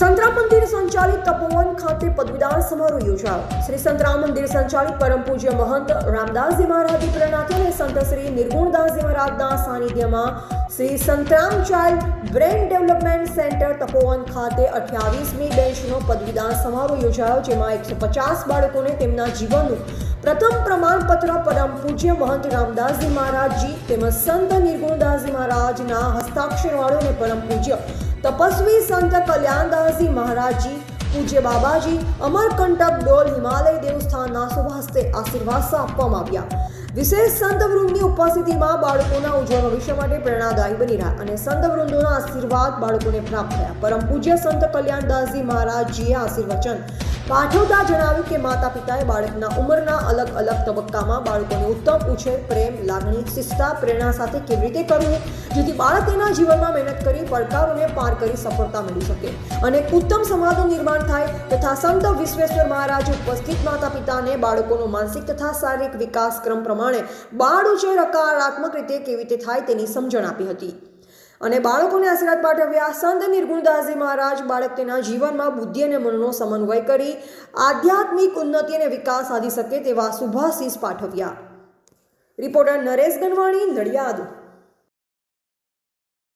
સંતરામ મંદિર સંચાલિત તપોવન ખાતે પદવીદાન સમારોહ યોજાયો. શ્રી સંતરામ મંદિર સંચાલિત પરમ પૂજ્ય મહંત રામદાસજી મહારાજ પ્રેરણાથી અને સંત શ્રી નિર્ગુણદાસજી મહારાજના સાનિધ્યમાં Shri Santram child brain development centre Tapovan ખાતે અઠ્યાવીસમી બેચનો પદવીદાન સમારોહ યોજાયો, જેમાં એકસો પચાસ બાળકોને તેમના જીવનનું પ્રથમ પ્રમાણપત્ર પરમ પૂજ્ય મહંત રામદાસજી મહારાજજી તેમજ સંત નિર્ગુણદાસજી મહારાજના હસ્તાક્ષરવાળો અને પરમ પૂજ્ય તપસ્વી સંત કલ્યાણદાસજી મહારાજજી, પૂજ્ય બાબાજી, અમરકંટક ડોલ હિમાલય દેવસ્થાનના શુભ હસ્તે આશીર્વાદ આપવામાં આવ્યા. વિશેષ સંતવૃંદની ઉપસ્થિતિમાં બાળકોના ઉજ્જવળ ભવિષ્ય માટે પ્રેરણાદાયી બની રહ્યા અને સંતવૃંદોના આશીર્વાદ બાળકોને પ્રાપ્ત થયા. પરમ પૂજ્ય સંત કલ્યાણદાસજી મહારાજજીએ આશીર્વચન પાઠવતા જણાવ્યું કે માતા પિતાએ બાળકના ઉંમરના અલગ અલગ તબક્કામાં બાળકોને ઉત્તમ ઉછેર, પ્રેમ, લાગણી, શિસ્તા, પ્રેરણા સાથે કેવી રીતે કરવું, જેથી બાળક તેના જીવનમાં મહેનત કરી પડકારોને પાર કરી સફળતા મળી શકે અને ઉત્તમ સમાજનું નિર્માણ થાય તથા સંત વિશ્વેશ્વર મહારાજ ઉપસ્થિત માતા પિતાને બાળકોનો માનસિક તથા શારીરિક વિકાસ ક્રમ પ્રમાણે બાળ ઉછેર હકારાત્મક રીતે કેવી રીતે થાય તેની સમજણ આપી હતી. અને બાળકોને આશીર્વાદ પાઠવ્યા સંત નિર્ગુણદાસજી મહારાજ બાળક તેના જીવનમાં બુદ્ધિ અને મનનો સમન્વય કરી આધ્યાત્મિક ઉન્નતિ અને વિકાસ સાધી શકે તેવા શુભાશીષ પાઠવ્યા. રિપોર્ટર નરેશ ગનવાણી, નડિયાદ.